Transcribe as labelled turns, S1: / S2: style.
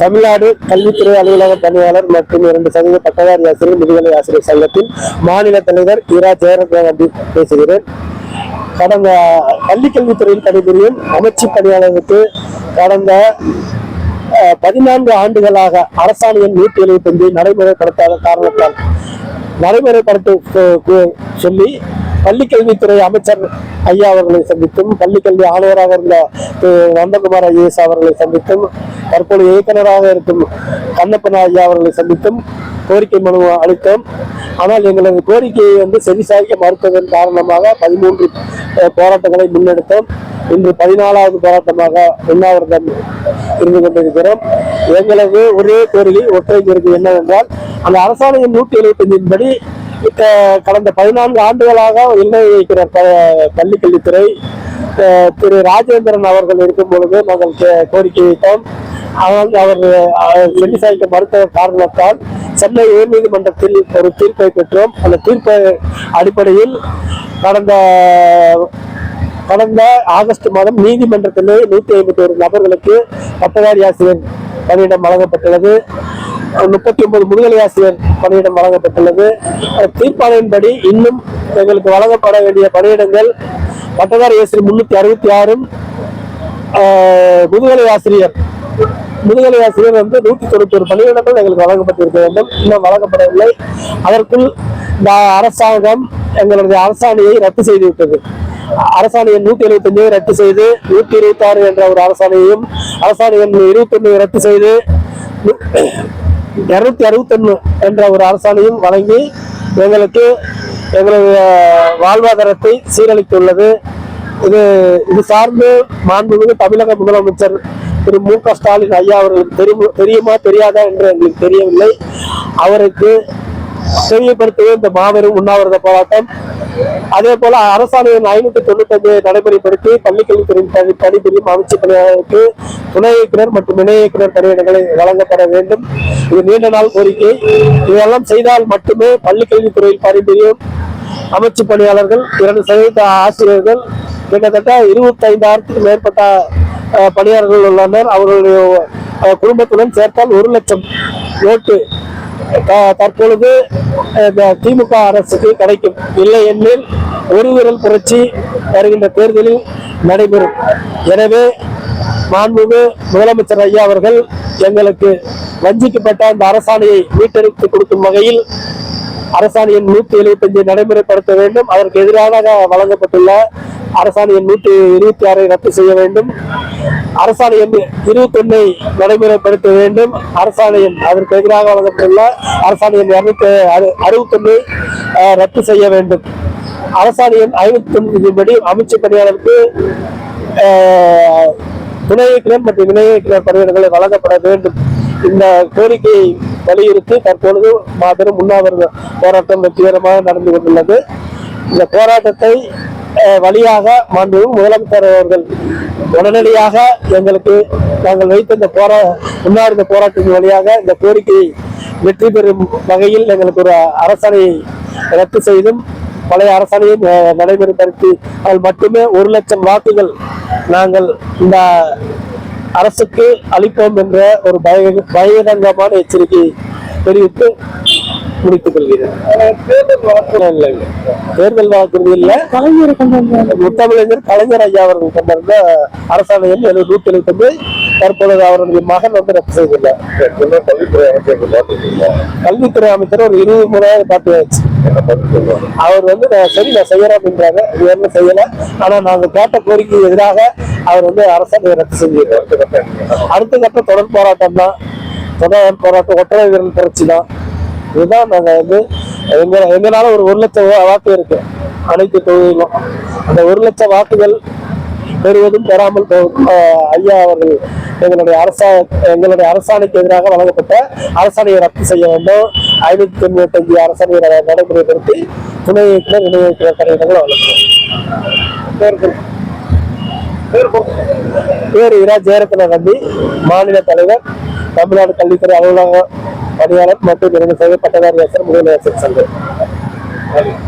S1: தமிழ்நாடு கல்வித்துறை அலுவலக பணியாளர் மற்றும் இரண்டு சதவீத பட்டதாரி ஆசிரியர் முதுகலை ஆசிரியர் சங்கத்தின் மாநில தலைவர் இரா. ஜெயரத்னி பேசுகிறேன். கடந்த பள்ளி கல்வித்துறையில் பணிபுரியும் அமைச்சு பணியாளருக்கு கடந்த பதினான்கு ஆண்டுகளாக அரசாணையின் நூற்றி எழுபத்தஞ்சு நடைமுறைப்படுத்தாத காரணத்தால் நடைமுறைப்படுத்த சொல்லி பள்ளிக்கல்வித்துறை அமைச்சர் ஐயா அவர்களை சந்தித்தும் பள்ளிக்கல்வி ஆணையராக இருந்த நந்தகுமார் ஐஏஎஸ் அவர்களை சந்தித்தும் தற்போது இயக்குநராக இருக்கும் கண்ணப்பன் ஐயா அவர்களை சந்தித்தும் கோரிக்கை மனு அளித்தோம். ஆனால் எங்களது கோரிக்கையை வந்து செவிசாய்க்க மறுத்ததன் காரணமாக பதிமூன்று போராட்டங்களை முன்னெடுத்தோம். இன்று பதினாலாவது போராட்டமாக உண்ணாவிரதம் இருந்து கொண்டிருக்கிறோம். எங்களது ஒரே கோரிக்கை ஒற்றை கோரிக்கை என்னவென்றால் அந்த அரசாணையின் நூற்றி எழுபத்தஞ்சின் படி கடந்த பதினான்கு ஆண்டுகளாக இல்லை வைக்கிற ப- பள்ளிக்கல்வித்துறை திரு ராஜேந்திரன் அவர்கள் இருக்கும் பொழுது நாங்கள் கே- கோரிக்கை வைத்தோம் ஆனால் அவர் அஹ், செவிசாய்க்க மறுத்த காரணத்தால் சென்னை உயர்நீதிமன்றத்தில் ஒரு தீர்ப்பை பெற்றோம். அந்த தீர்ப்பை அடிப்படையில் கடந்த கடந்த ஆகஸ்ட் மாதம் நீதிமன்றத்திலே நூத்தி ஐம்பத்தி ஒரு நபர்களுக்கு பட்டதாரி ஆசிரியர் பணியிடம் வழங்கப்பட்டுள்ளது. முப்பத்தி ஒன்பது முதுகலை ஆசிரியர் பணியிடம் வழங்கப்பட்டுள்ளது. தீர்ப்பாணையின்படி இன்னும் எங்களுக்கு வழங்கப்பட வேண்டிய பணியிடங்கள் பட்டதாரி ஆசிரியர் முன்னூத்தி அறுபத்தி ஆறும் முதுகலை ஆசிரியர் முதுகலை ஆசிரியர் வந்து நூத்தி தொண்ணூத்தி ஒரு பணியிடங்கள் எங்களுக்கு வழங்கப்பட்டிருக்க வேண்டும். இன்னும் வழங்கப்படவில்லை. அதற்குள் இந்த அரசாங்கம் எங்களுடைய அரசாணையை ரத்து செய்து விட்டது. அரசாணையை நூத்தி எழுபத்தி ரத்து செய்து நூத்தி இருபத்தி ஆறு என்ற ஒரு அரசாணையையும் அரசாணை எண் இருபத்தி ரத்து செய்து இருநூத்தி அறுபத்தொன்னு என்ற ஒரு அரசாணையும் வழங்கி எங்களுக்கு எங்களுடைய வாழ்வாதாரத்தை சீரழித்துள்ளது. இது இது சார்ந்து மாண்புமிகு தமிழக முதலமைச்சர் திரு மு க ஸ்டாலின் ஐயா அவர்களுக்கு தெரியும் தெரியுமா தெரியாதா என்று எங்களுக்கு தெரியவில்லை. அவருக்கு தெரியப்படுத்தவே இந்த மாபெரும் உண்ணாவிரத போராட்டம் அதே போல அரசாணையின் ஐநூத்தி தொண்ணூத்தி அஞ்சு நடைமுறைப்படுத்தி பள்ளிக்கல்வித்துறையின் பணி பணிபுரியும் அமைச்சு பணியாளருக்கு துணை இயக்குனர் மற்றும் இணை இயக்குனர் பணியிடங்களை வழங்கப்பட வேண்டும். இது நீண்ட நாள் கோரிக்கை. இதெல்லாம் செய்தால் மட்டுமே பள்ளிக்கல்வித்துறையில் பணிபுரியும் அமைச்சு பணியாளர்கள் இரண்டு சதவீத ஆசிரியர்கள் கிட்டத்தட்ட இருபத்தைந்தாயிரத்துக்கு மேற்பட்ட பணியாளர்கள் உள்ளனர். அவர்களுடைய குடும்பத்துடன் சேர்த்தால் ஒரு லட்சம் ஓட்டு தற்பொழுது இந்த திமுக அரசுக்கு கிடைக்கும். இல்லை எனில் ஒரு விரல் புரட்சி வருகின்ற தேர்தலில் நடைபெறும். எனவே மாண்புமிகு முதலமைச்சர் ஐயா அவர்கள் எங்களுக்கு வஞ்சிக்கப்பட்ட அந்த அரசாணையை மீட்டெடுத்து கொடுக்கும் வகையில் அரசாணையின் நூத்தி எழுபத்தஞ்சு நடைமுறைப்படுத்த வேண்டும். அதற்கு எதிராக வழங்கப்பட்டுள்ள அரசாணையின் நூத்தி இருபத்தி ஆறை ரத்து செய்ய வேண்டும். அரசாணை எண் இருபத்தி ஒன்னை நடைமுறைப்படுத்த வேண்டும். அரசாணை எண் அதற்கு எதிராக வழங்கப்பட்டுள்ள அரசாணை எண் இருநூத்தி அறுபத்தொன்னு ரத்து செய்ய வேண்டும். அரசாணை எண் ஐநூத்தி படி அமைச்சு பணியாளருக்கு துணை இயக்குனர் மற்றும் இணை இயக்குனர் பணியிடங்களை வழங்கப்பட வேண்டும். இந்த கோரிக்கையை வலியுறுத்தி தற்பொழுது மாபெரும் உண்ணாவிரத போராட்டம் வெற்றிகரமாக நடந்து கொண்டுள்ளது. இந்த போராட்டத்தை அஹ், வழியாக மாண்பு முதலமைச்சர் அவர்கள் உடனடியாக எங்களுக்கு நாங்கள் வைத்த இந்த போரா உண்ணாவிரத போராட்டத்தின் வழியாக இந்த கோரிக்கையை வெற்றி பெறும் வகையில் எங்களுக்கு ஒரு அரசாணையை ரத்து செய்தும் பழைய அரசாணையை நடைமுறைப்படுத்தி அதில் மட்டுமே ஒரு லட்சம் வாக்குகள் நாங்கள் இந்த அரசுக்கு அளிப்போம் என்ற ஒரு பய பயங்கரமான எச்சரிக்கை தெரிவித்து முடித்துக் கொள்கிறேன் தேர்தல் வாக்குறுதி இல்ல.
S2: கலைஞர்
S1: முத்தமிழர் கலைஞர் ஐயா அவர்கள் கொண்டிருந்த அரசாணையில் எழுபது நூத்தி எழுபத்தி தற்பொழுது அவருடைய மகன் வந்து ரத்து செய்துள்ளார்.
S3: கல்வித்துறை
S1: கல்வித்துறை அமைச்சர் ஒரு இருபது முறை பார்த்தாச்சு
S3: என்ன
S1: அவர் வந்து நான் சரி நான் செய்யறேன் அப்படின்றாங்க இது என்ன செய்யல. ஆனா நாங்க கேட்ட கோரிக்கைக்கு எதிராக அவர் வந்து அரசாணை ரத்து செஞ்சிருக்காரு. அடுத்த கட்ட தொடர் போராட்டம் தான் தொடர் போராட்டம் ஒற்றை விரல் புரட்சி தான் இதுதான் நாங்க வந்து எங்க எங்களால ஒரு ஒரு லட்சம் வாக்கு இருக்கு. அனைத்து தொகுதியிலும். அந்த ஒரு லட்சம் வாக்குகள் பெறுவதும் பெறாமல் ஐயா அவர்கள் எங்களுடைய அரசா எங்களுடைய அரசாணைக்கு எதிராக வழங்கப்பட்ட அரசாணையை ரத்து செய்ய வேண்டும். ஐநூத்தி தொண்ணூத்தி அஞ்சு அரசாணையை நடைமுறைப்படுத்தி துணை இயக்குனர் இணை இயக்குனர் பணியிடங்களை வழங்கப்படும். பேர் இரா ஜெயரத்ன நம்பி மாநில தலைவர் தமிழ்நாடு கல்வித்துறை அலுவலகம். பணியாளர் மற்றும் இரண்டு சதவீத பட்டதாரி ஆசிரியர் முதலமைச்சர் சங்கம்.